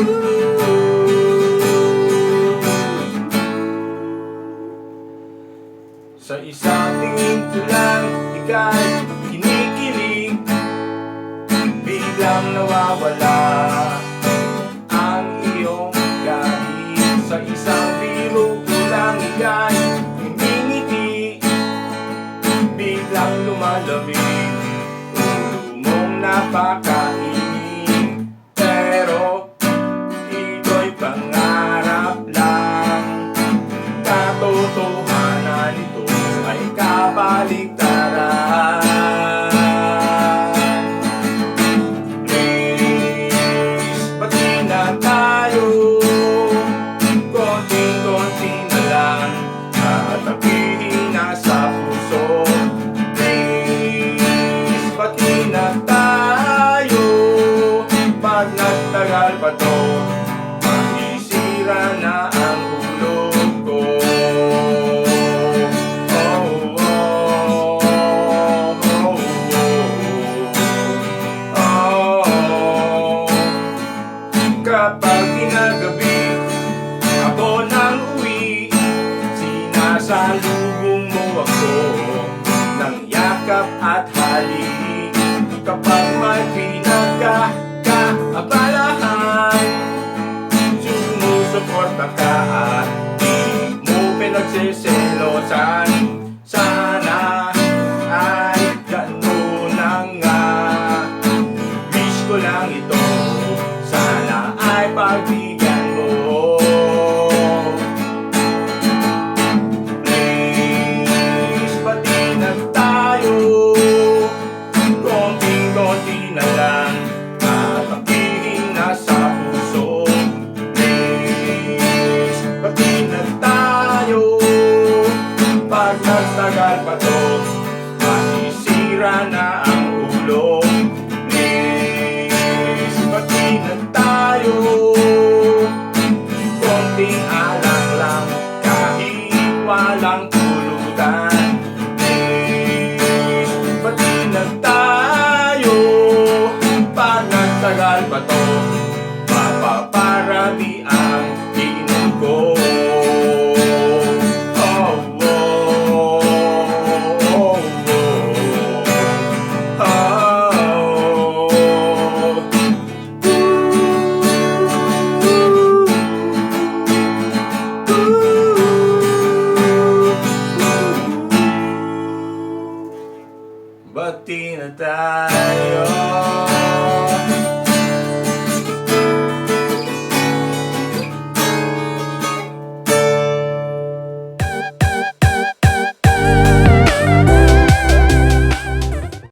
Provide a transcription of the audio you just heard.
Sa isang tingin ko lang, ika'y kinikilig Biglang nawawala ang iyong galing Sa isang biro ko lang, ika'y humingiti Biglang lumalamig, ulo mong napaka wanita. Ako ng uwi Sinasalubong mo ako ng yakap at halik Kapag may pinagkakaabalahan Sumusuporta ka at di mo pinagsiselosan ay pagbigyan mo. Please, pati na tayo. Konting-konti na lang At ang piling puso. Please, pati na tayo. Pag nagtagal pa to Masisira na ang ulo nagtagal pa to? Mapaparami ang inom ko. Oh, oh, oh, oh, oh. Bati na tayo